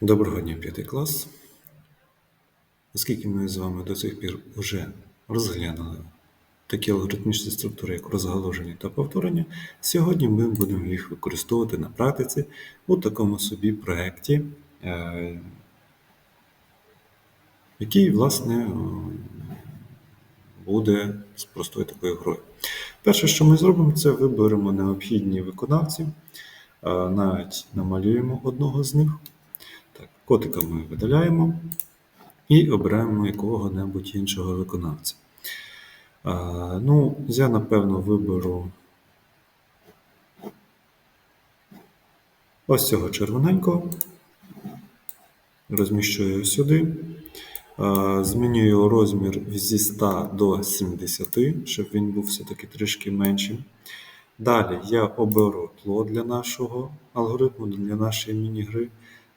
Доброго дня, п'ятий клас. Оскільки ми з вами до цих пір вже розглянули такі алгоритмічні структури, як розгалуження та повторення, сьогодні ми будемо їх використовувати на практиці у такому собі проєкті, е, який, власне, е, буде з простою такою грою. Перше, що ми зробимо, це виберемо необхідні виконавці, е, навіть намалюємо одного з них. Котика ми видаляємо і обираємо якого-небудь іншого виконавця. Ну, я, напевно, виберу ось цього червоненького. Розміщую його сюди. Змінюю розмір зі 100 до 70, щоб він був все-таки трішки меншим. Далі я оберу тло для нашого алгоритму, для нашої міні-гри.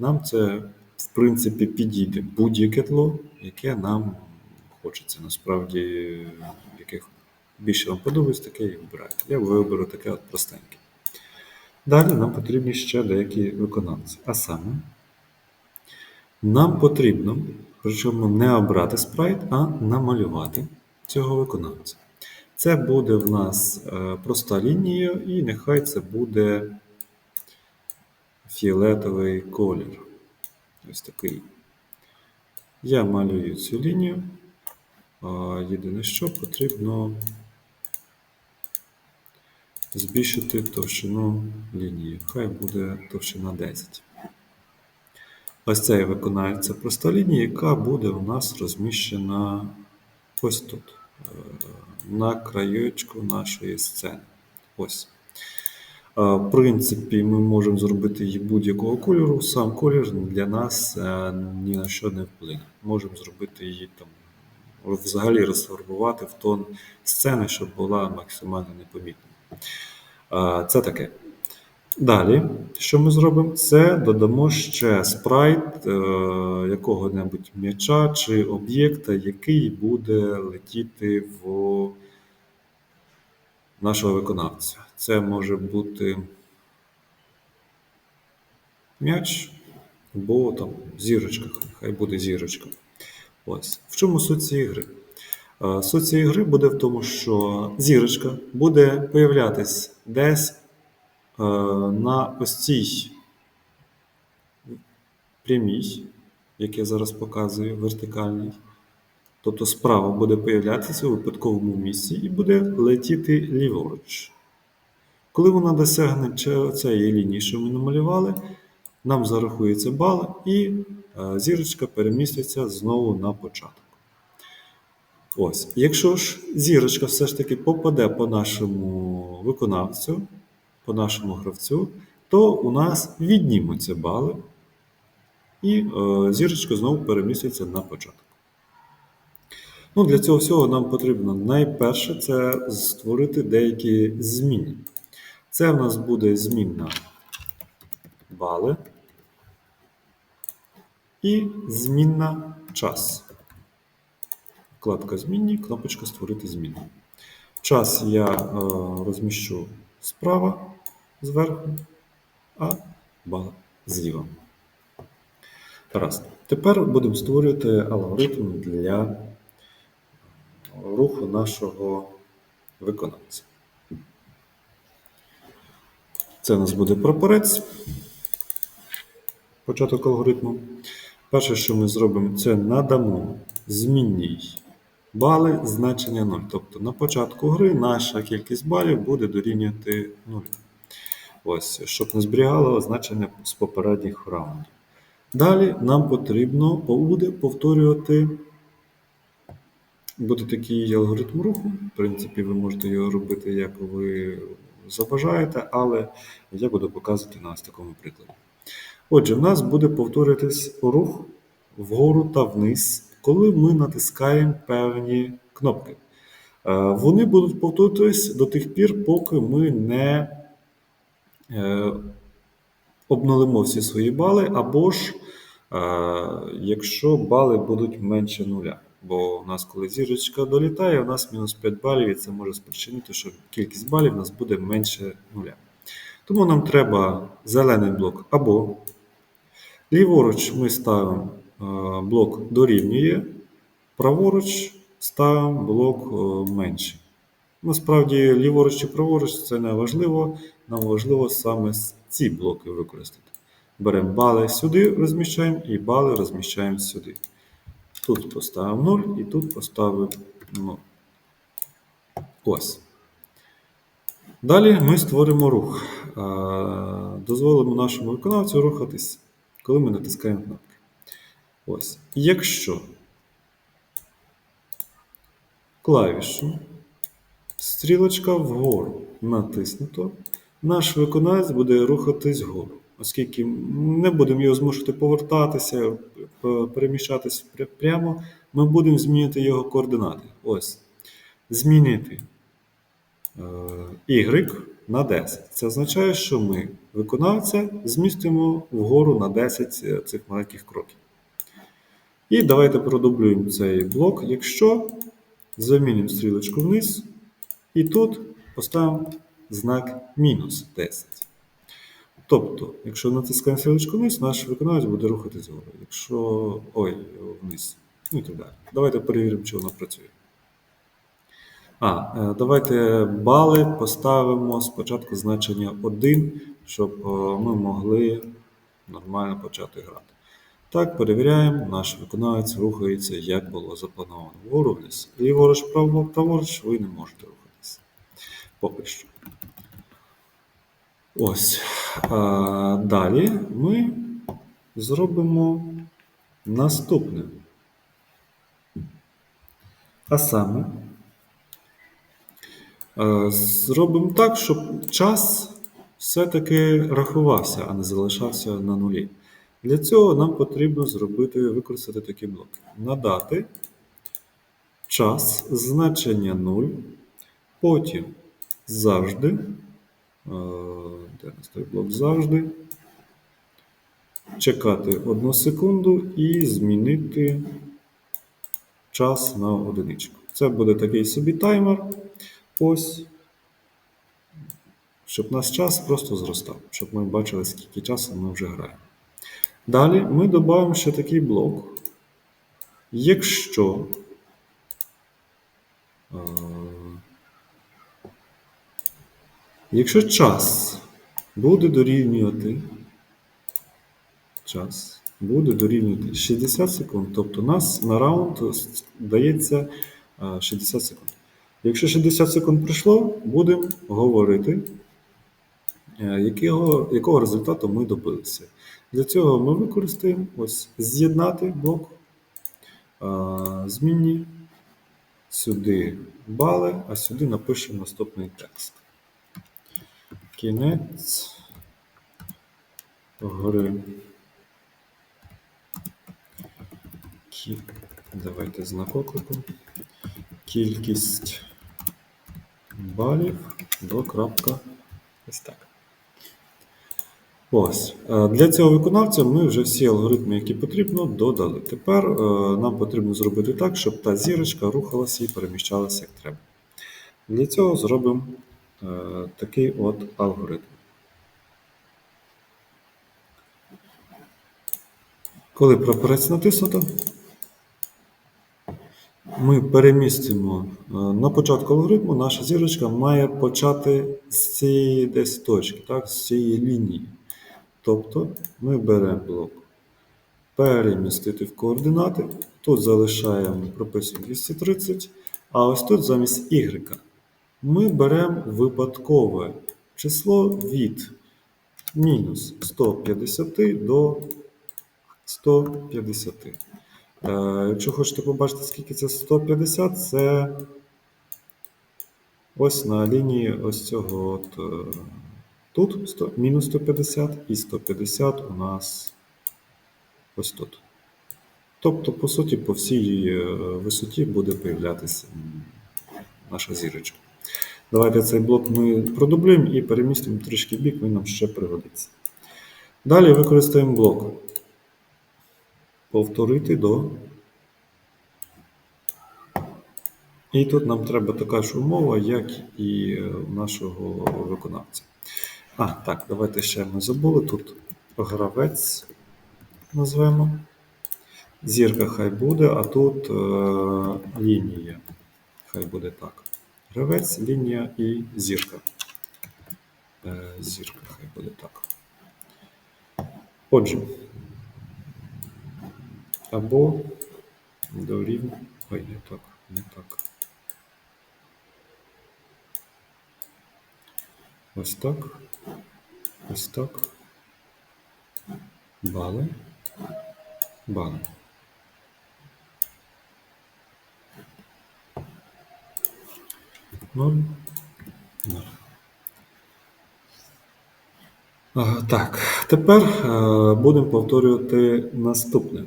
Нам це, в принципі, підійде будь-яке тло, яке нам хочеться. Насправді, яких більше вам подобається, таке і вибирайте. Я виберу таке от простеньке. Далі нам потрібні ще деякі виконавці. А саме, нам потрібно, причому не обрати спрайт, а намалювати цього виконавця. Це буде в нас е, проста лінія, і нехай це буде фіолетовий колір. Ось такий. Я малюю цю лінію. Єдине, що потрібно збільшити товщину лінії. Хай буде товщина 10. Ось це виконається проста лінія, яка буде у нас розміщена ось тут, е, на краєчку нашої сцени. Ось. В принципі, ми можемо зробити її будь-якого кольору. Сам колір для нас е, ні на що не вплине. Можемо зробити її там, взагалі розфарбувати в тон сцени, щоб була максимально непомітна. Це таке. Далі, що ми зробимо? Це додамо ще спрайт е, якого-небудь м'яча чи об'єкта, який буде летіти в нашого виконавця. Це може бути м'яч або там зірочка, хай буде зірочка. Ось. В чому суть цієї гри? Суть цієї гри буде в тому, що зірочка буде появлятись десь на ось цій прямій, як я зараз показую, вертикальній. Тобто справа буде появлятися у випадковому місці і буде летіти ліворуч. Коли вона досягне цієї лінії, що ми намалювали, нам зарахується бал, і е, зірочка переміститься знову на початок. Ось. Якщо ж зірочка все ж таки попаде по нашому виконавцю, по нашому гравцю, то у нас віднімуться бали, і е, зірочка знову переміститься на початок. Ну, Для цього всього нам потрібно найперше це створити деякі зміни. Це в нас буде змінна бали і змінна час. Вкладка Змінні, кнопочка Створити зміну. Час я е, розміщу справа зверху, а бал зліва. Раз. Тепер будемо створювати алгоритм для руху нашого виконавця. Це у нас буде прапорець, початок алгоритму. Перше, що ми зробимо, це надамо змінній бали значення 0. Тобто на початку гри наша кількість балів буде дорівнювати 0. Ось, Щоб не зберігало значення з попередніх раундів. Далі нам потрібно буде повторювати буде такий алгоритм руху. В принципі, ви можете його робити, як ви забажаєте, але я буду показувати на ось такому прикладі. Отже, в нас буде повторюватись рух вгору та вниз, коли ми натискаємо певні кнопки. Е, вони будуть повторюватись до тих пір, поки ми не е, обнулимо всі свої бали, або ж е, якщо бали будуть менше нуля. Бо у нас, коли зірочка долітає, у нас мінус 5 балів, і це може спричинити, що кількість балів у нас буде менше нуля. Тому нам треба зелений блок або Ліворуч ми ставимо е, блок дорівнює, праворуч ставимо блок е, менший. Насправді, ліворуч чи праворуч це не важливо. Нам важливо саме ці блоки використати. Беремо бали сюди, розміщаємо і бали розміщаємо сюди. Тут поставимо 0 і тут поставимо 0. Ось. Далі ми створимо рух. Дозволимо нашому виконавцю рухатись, коли ми натискаємо кнопки. Ось. Якщо клавішу стрілочка вгору натиснуто, наш виконавець буде рухатись вгору. Оскільки не будемо його змушувати повертатися, п- переміщатись пря- прямо, ми будемо змінювати його координати. Ось. Змінити е, y на 10. Це означає, що ми виконавця змістимо вгору на 10 е, цих маленьких кроків. І давайте продублюємо цей блок, якщо замінимо стрілочку вниз, і тут поставимо знак мінус 10. Тобто, якщо натискаємо стрілочку вниз, наш виконавець буде рухатись вгору. Якщо. Ой, вниз. Ну і так далі. Давайте перевіримо, чи воно працює. А, е, давайте бали поставимо спочатку значення 1, щоб е, ми могли нормально почати грати. Так, перевіряємо, наш виконавець рухається, як було заплановано. Вгору вниз. Ліворуч, право, праворуч ви не можете рухатися. Поки що. Ось. А, далі ми зробимо наступне. А саме. Е, Зробимо так, щоб час все-таки рахувався, а не залишався на нулі. Для цього нам потрібно зробити, використати такі блоки. Надати час значення 0, потім завжди. Де нас той блок завжди. Чекати 1 секунду і змінити час на одиничку. Це буде такий собі таймер. Ось. Щоб наш час просто зростав, щоб ми бачили, скільки часу ми вже граємо. Далі ми додамо ще такий блок. Якщо е, якщо час буде дорівнювати час буде дорівнювати 60 секунд, тобто нас на раунд дається е, 60 секунд. Якщо 60 секунд пройшло, будемо говорити, е, якого, якого результату ми добилися. Для цього ми використаємо ось з'єднати блок, е, змінні, сюди бали, а сюди напишемо наступний текст. Кінець гри. Кі... Давайте знак оклику. Кількість балів до крапка. Ось так. Ось. Е, Для цього виконавця ми вже всі алгоритми, які потрібно, додали. Тепер е, нам потрібно зробити так, щоб та зірочка рухалася і переміщалася як треба. Для цього зробимо такий от алгоритм. Коли прапорець натиснуто, ми перемістимо е, на початку алгоритму, наша зірочка має почати з цієї десь точки, так, з цієї лінії. Тобто ми беремо блок перемістити в координати. Тут залишаємо, прописуємо 230, а ось тут замість y ми беремо випадкове число від мінус 150 до 150. Е, Якщо хочете побачити, скільки це 150, це ось на лінії ось цього от, е, тут 100, мінус 150 і 150 у нас ось тут. Тобто, по суті, по всій е, висоті буде появлятися наша зірочка. Давайте цей блок ми продублюємо і перемістимо трішки бік, він нам ще пригодиться. Далі використаємо блок. Повторити до. І тут нам треба така ж умова, як і у нашого виконавця. А, так, давайте ще ми забули. Тут гравець назвемо. Зірка хай буде, а тут е, лінія. Хай буде так. Гравець, лінія і зірка. Е, зірка хай буде так. Отже. Або дорівнює. Ой, не так, не так. Ось так. Ось так. Бали. Бали. Ноль. Ноль. А, Так, тепер е, будемо повторювати наступне.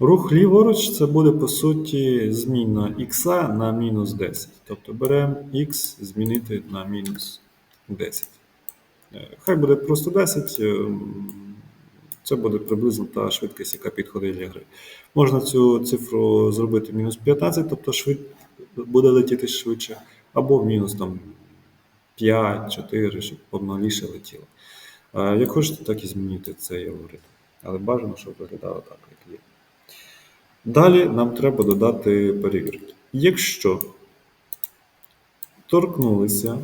Рух ліворуч це буде по суті зміна х на мінус 10. Тобто беремо х змінити на мінус 10. Е, Хай буде просто 10. е, Це буде приблизно та швидкість, яка підходить для гри. Можна цю цифру зробити мінус 15, тобто швид... буде летіти швидше, або мінус там 5, 4, щоб повноліше летіло. Е, Як хочете, так і змінюйте цей алгоритм. Але бажано, щоб виглядало так, як є. Далі нам треба додати перевірки. Якщо торкнулися,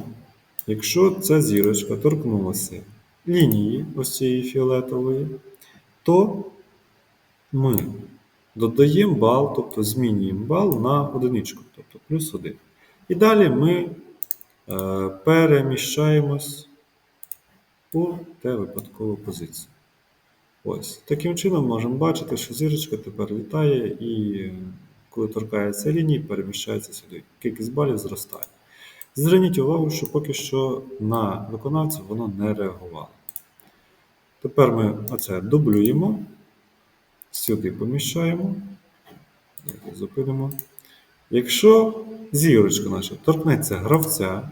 якщо ця зірочка торкнулася лінії ось цієї фіолетової, то ми додаємо бал, тобто змінюємо бал на одиничку, тобто плюс 1. І далі ми е, переміщаємось у те випадкову позицію. Ось. Таким чином можемо бачити, що зірочка тепер літає і е, коли торкається лінії, переміщається сюди. Кількість балів зростає. Зверніть увагу, що поки що на виконавця воно не реагувало. Тепер ми оце дублюємо, сюди поміщаємо. Зупинимо. Якщо зірочка наша торкнеться гравця,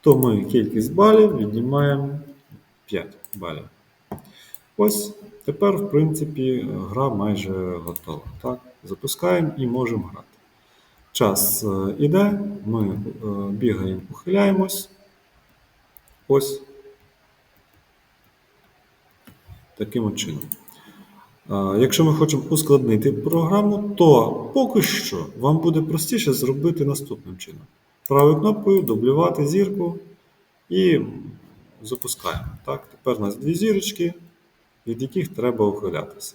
то ми кількість балів віднімаємо 5 балів. Ось тепер, в принципі, гра майже готова. Так? Запускаємо і можемо грати. Час е, іде, ми е, бігаємо, ухиляємось. Ось таким чином. Якщо ми хочемо ускладнити програму, то поки що вам буде простіше зробити наступним чином. Правою кнопкою дублювати зірку і запускаємо. Так, тепер у нас дві зірочки, від яких треба ухилятися.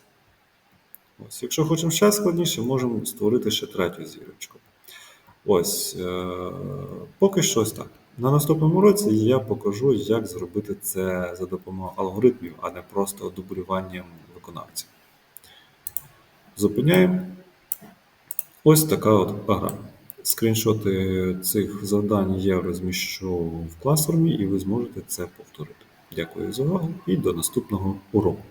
Ось, якщо хочемо ще складніше, можемо створити ще третю зірочку. Ось, е, поки що ось так. На наступному році я покажу, як зробити це за допомогою алгоритмів, а не просто дублюванням виконавців. Зупиняємо. Ось така от гра. Скріншоти цих завдань я розміщу в класрумі, і ви зможете це повторити. Дякую за увагу і до наступного уроку.